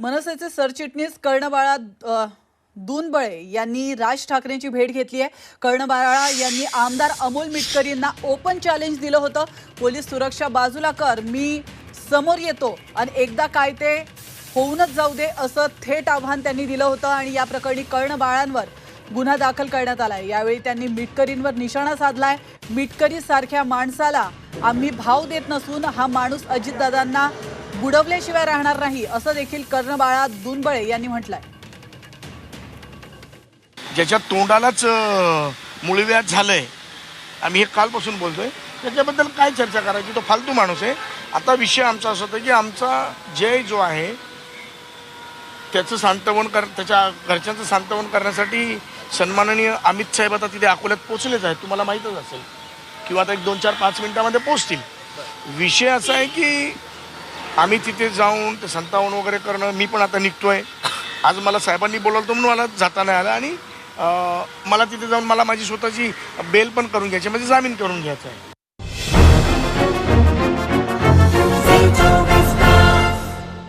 मनसेचे सरचिटणीस कर्णबाळा अ, दूनबळे यांनी राज ठाकरेंची भेट घेतली आहे कर्णबाळा यांनी आमदार अमोल मिटकरींना ओपन चॅलेंज दिलं होतं. पोलीस सुरक्षा बाजूला कर मी समोर येतो आणि एकदा काय ते होऊनच जाऊ दे असं थेट आव्हान त्यांनी दिलं होतं आणि या प्रकरणी कर्णबाळांवर गुन्हा दाखल करण्यात आला आहे यावेळी त्यांनी मिटकरींवर निशाणा साधलाय. मिटकरी सारख्या माणसाला आम्ही भाव देत नसून हा माणूस अजितदादांना बुडवल्याशिवाय राहणार नाही असं देखील कर्णबाळा दुनबळे यांनी म्हटलंय. ज्याच्या तोंडालाच अं, झालंय आम्ही हे कालपासून बोलतोय. त्याच्याबद्दल काय चर्चा करायची? तो फालतू माणूस आहे. आता विषय आमचा असा होता की आमचा जय जो आहे त्याचं सांत्वन कर त्याच्या घरच्यांचं सांत्वन करण्यासाठी सन्माननीय अमित साहेब आता तिथे अकोल्यात पोचलेच आहेत. तुम्हाला माहीतच असेल. किंवा आता एक दोन चार पाच मिनिटामध्ये पोचतील विषय असा आहे की आम्ही तिथे जाऊन ते संतावन वगैरे करणं मी पण आता निघतोय. आज मला साहेबांनी बोलावलं तर म्हणून मला जाता नाही आलं आणि मला तिथे जाऊन मला माझी स्वतःची बेल पण करून घ्यायची म्हणजे जामीन करून घ्यायचा आहे.